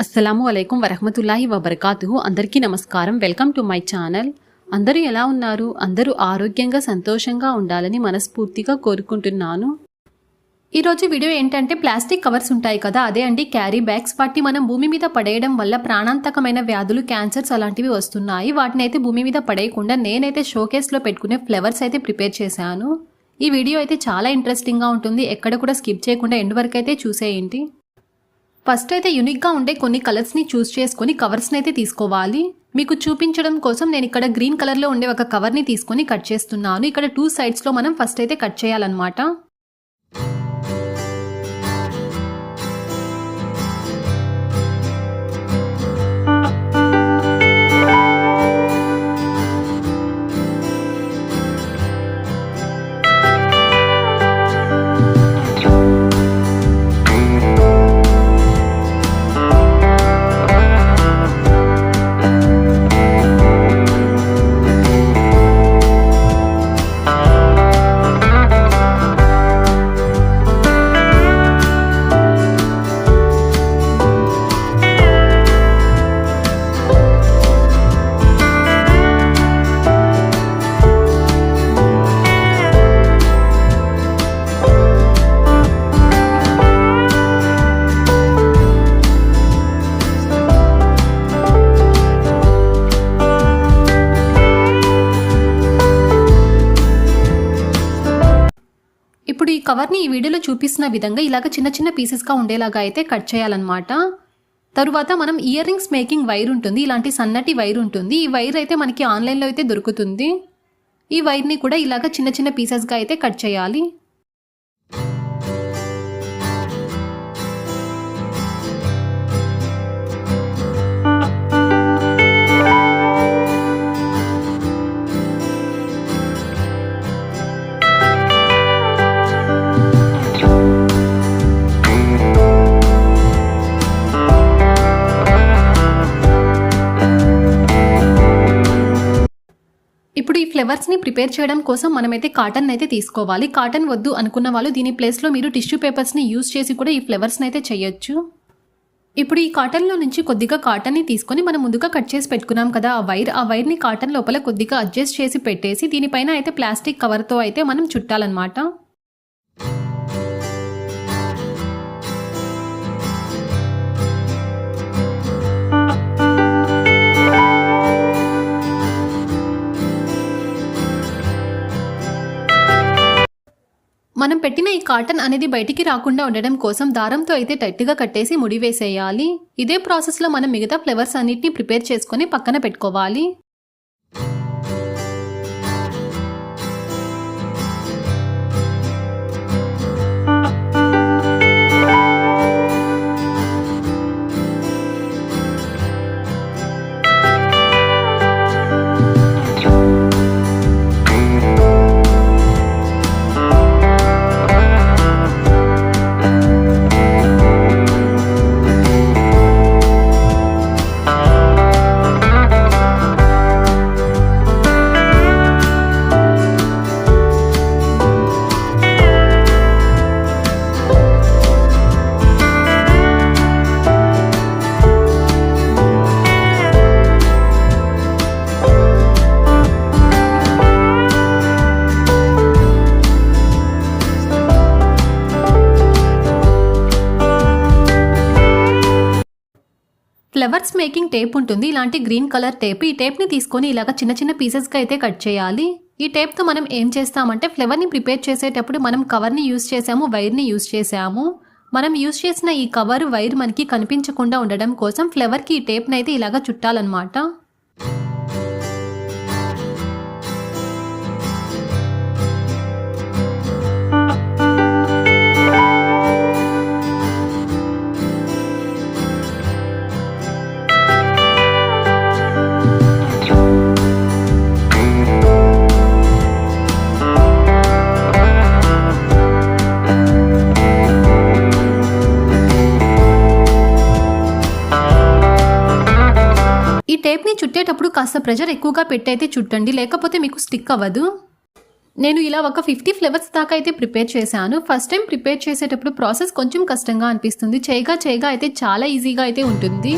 అస్సలాము అలైకుం వరహమతుల్లాహి వబర్కాతు అందరికీ నమస్కారం. Welcome to my channel. అందరూ ఎలా ఉన్నారు? అందరూ ఆరోగ్యంగా సంతోషంగా ఉండాలని మనస్ఫూర్తిగా కోరుకుంటున్నాను. ఈరోజు వీడియో ఏంటంటే ప్లాస్టిక్ కవర్స్ ఉంటాయి కదా అదే అండి క్యారీ బ్యాగ్స్. వాటిని మనం భూమి మీద పడేయడం వల్ల ప్రాణాంతకమైన వ్యాధులు క్యాన్సర్స్ అలాంటివి వస్తున్నాయి. వాటిని అయితే భూమి మీద పడేయకుండా నేనైతే షోకేస్లో పెట్టుకునే ఫ్లవర్స్ అయితే ప్రిపేర్ చేశాను. ఈ వీడియో అయితే చాలా ఇంట్రెస్టింగ్గా ఉంటుంది. ఎక్కడ కూడా స్కిప్ చేయకుండా ఎండ్ వరకు అయితే చూసేయండి. ఫస్ట్ అయితే యూనిక్గా ఉండే కొన్ని కలర్స్ని చూస్ చేసుకొని కవర్స్ని అయితే తీసుకోవాలి. మీకు చూపించడం కోసం నేను ఇక్కడ గ్రీన్ కలర్లో ఉండే ఒక కవర్ని తీసుకొని కట్ చేస్తున్నాను. ఇక్కడ టూ సైడ్స్లో మనం ఫస్ట్ అయితే కట్ చేయాలన్నమాట. ఇప్పుడు ఈ కవర్ని ఈ వీడియోలో చూపిస్తున్న విధంగా ఇలాగ చిన్న చిన్న పీసెస్గా ఉండేలాగా అయితే కట్ చేయాలన్నమాట. తరువాత మనం ఇయర్ రింగ్స్ మేకింగ్ వైర్ ఉంటుంది ఇలాంటి సన్నటి వైర్ ఉంటుంది. ఈ వైర్ అయితే మనకి ఆన్లైన్లో అయితే దొరుకుతుంది. ఈ వైర్ని కూడా ఇలాగ చిన్న చిన్న పీసెస్గా అయితే కట్ చేయాలి. ఇప్పుడు ఈ ఫ్లేవర్స్ని ప్రిపేర్ చేయడం కోసం మనమైతే కాటన్ అయితే తీసుకోవాలి. కాటన్ వద్దు అనుకున్న వాళ్ళు దీని ప్లేస్లో మీరు టిష్యూ పేపర్స్ని యూజ్ చేసి కూడా ఈ ఫ్లేవర్స్ని అయితే చేయొచ్చు. ఇప్పుడు ఈ కాటన్లో నుంచి కొద్దిగా కాటన్ని తీసుకొని మనం ముందుగా కట్ చేసి పెట్టుకున్నాం కదా ఆ వైర్. ఆ వైర్ని కాటన్ లోపల కొద్దిగా అడ్జస్ట్ చేసి పెట్టేసి దీనిపైన అయితే ప్లాస్టిక్ కవర్తో అయితే మనం చుట్టాలన్నమాట. మనం పెట్టిన ఈ కాటన్ అనేది బయటికి రాకుండా ఉండడం కోసం దారంతో అయితే టైట్గా కట్టేసి ముడివేసేయాలి ఇదే ప్రాసెస్లో మనం మిగతా ఫ్లేవర్స్ అన్నిటిని ప్రిపేర్ చేసుకొని పక్కన పెట్టుకోవాలి. ఫ్లవర్స్ మేకింగ్ టేప్ ఉంటుంది. ఇలాంటి గ్రీన్ కలర్ టేప్. ఈ టేప్ని తీసుకొని ఇలాగ చిన్న చిన్న పీసెస్గా అయితే కట్ చేయాలి. ఈ టేప్తో మనం ఏం చేస్తామంటే ఫ్లవర్ని ప్రిపేర్ చేసేటప్పుడు మనం కవర్ని యూస్ చేసాము వైర్ని యూస్ చేసాము. మనం యూస్ చేసిన ఈ కవర్ వైర్ మనకి కనిపించకుండా ఉండడం కోసం ఫ్లవర్కి ఈ టేప్ని అయితే ఇలాగ చుట్టాలన్నమాట. చుట్టేటప్పుడు కాస్త ప్రెషర్ ఎక్కువగా పెట్టయితే చుట్టండి లేకపోతే మీకు స్టిక్ అవ్వదు. నేను ఇలా ఒక ఫిఫ్టీ ఫ్లేవర్స్ దాకా అయితే ప్రిపేర్ చేశాను. ఫస్ట్ టైం ప్రిపేర్ చేసేటప్పుడు ప్రాసెస్ కొంచెం కష్టంగా అనిపిస్తుంది. చేయగా చేయగా అయితే చాలా ఈజీగా అయితే ఉంటుంది.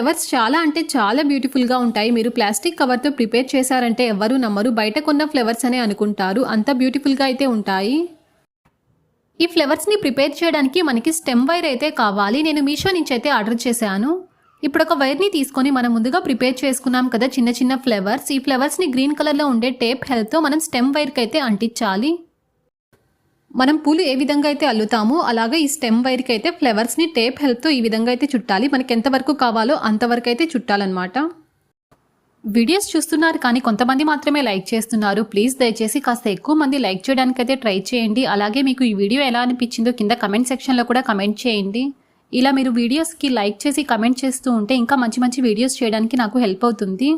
ఫ్లవర్స్ చాలా అంటే చాలా బ్యూటిఫుల్గా ఉంటాయి. మీరు ప్లాస్టిక్ కవర్తో ప్రిపేర్ చేశారంటే ఎవరు నమ్మరు. బయట కొన్న ఫ్లేవర్స్ అనే అనుకుంటారు. అంత బ్యూటిఫుల్గా అయితే ఉంటాయి. ఈ ఫ్లేవర్స్ని ప్రిపేర్ చేయడానికి మనకి స్టెమ్ వైర్ అయితే కావాలి. నేను మీషో నుంచి అయితే ఆర్డర్ చేశాను. ఇప్పుడు ఒక వైర్ని తీసుకొని మనం ముందుగా ప్రిపేర్ చేసుకున్నాం కదా చిన్న చిన్న ఫ్లేవర్స్ ఈ ఫ్లవర్స్ని గ్రీన్ కలర్లో ఉండే టేప్ హెల్ప్తో మనం స్టెమ్ వైర్కి అయితే అంటించాలి. మనం పూలు ఏ విధంగా అయితే అల్లుతామో అలాగే ఈ స్టెమ్ వైర్కి అయితే ఫ్లవర్స్ని టేప్ హెల్ప్తో ఈ విధంగా అయితే చుట్టాలి. మనకి ఎంతవరకు కావాలో అంతవరకు అయితే చుట్టాలన్నమాట. వీడియోస్ చూస్తున్నారు కానీ కొంతమంది మాత్రమే లైక్ చేస్తున్నారు. ప్లీజ్ దయచేసి కాస్త ఎక్కువ మంది లైక్ చేయడానికి అయితే ట్రై చేయండి. అలాగే మీకు ఈ వీడియో ఎలా అనిపించిందో కింద కమెంట్ సెక్షన్లో కూడా కమెంట్ చేయండి. ఇలా మీరు వీడియోస్కి లైక్ చేసి కమెంట్ చేస్తూ ఉంటే ఇంకా మంచి మంచి వీడియోస్ చేయడానికి నాకు హెల్ప్ అవుతుంది.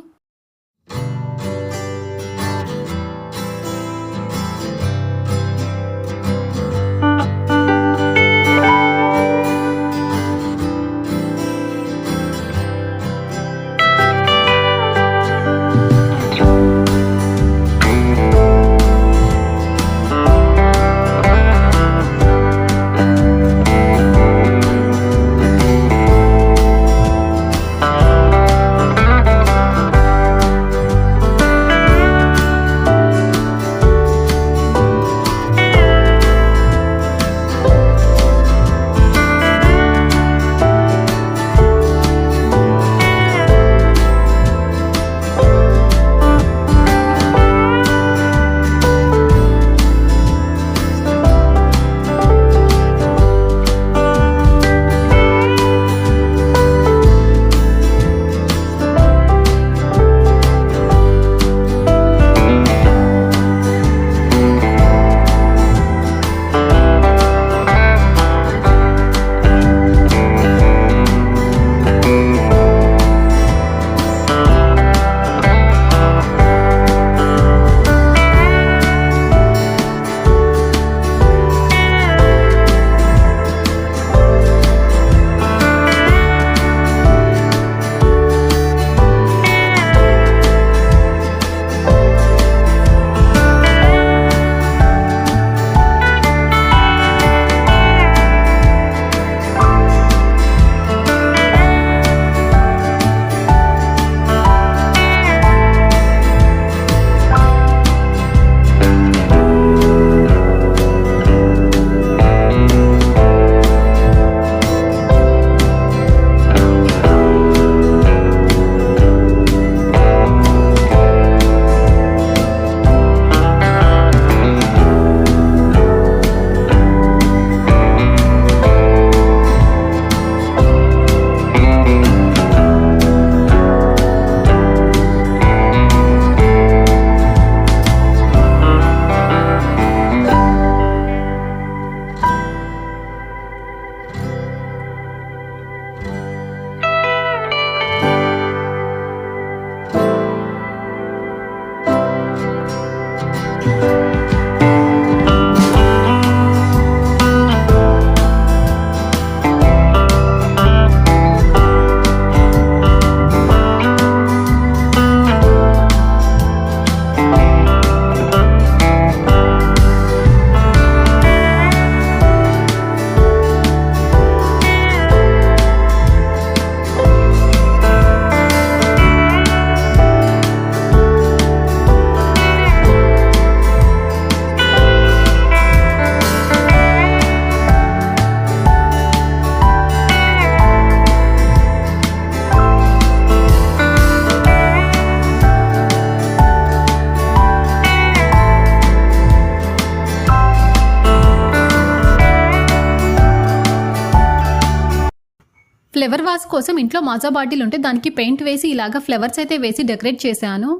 ఫ్లవర్ వాస్ కోసం ఇంట్లో మాజా బాటిల్ ఉంటే దానికి పెయింట్ వేసి ఇలాగా ఫ్లవర్స్ అయితే వేసి డెకరేట్ చేశాను.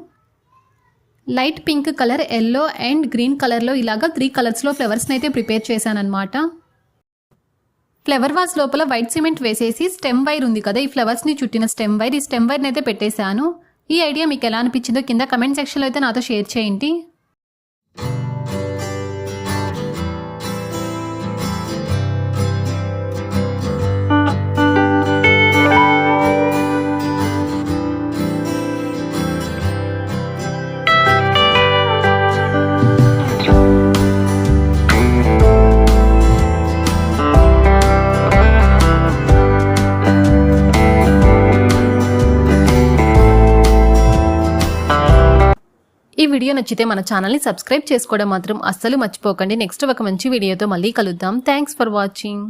Light pink colour yellow and green కలర్లో ఇలాగా త్రీ కలర్స్లో ఫ్లవర్స్ని అయితే ప్రిపేర్ చేశాను అనమాట ఫ్లవర్ వాస్ లోపల వైట్ సిమెంట్ వేసేసి స్టెమ్ వైర్ ఉంది కదా ఈ ఫ్లవర్స్ని చుట్టిన స్టెమ్ వైర్ ఈ స్టెమ్ వైర్ని అయితే పెట్టేశాను. ఈ ఐడియా మీకు ఎలా అనిపించిందో కింద కమెంట్ సెక్షన్లో అయితే నాతో షేర్ చేయండి. వీడియో నచ్చితే మన ఛానల్ని సబ్స్క్రైబ్ చేసుకోవడం మాత్రం అస్సలు మర్చిపోకండి. నెక్స్ట్ ఒక మంచి వీడియోతో మళ్ళీ కలుద్దాం. Thanks for watching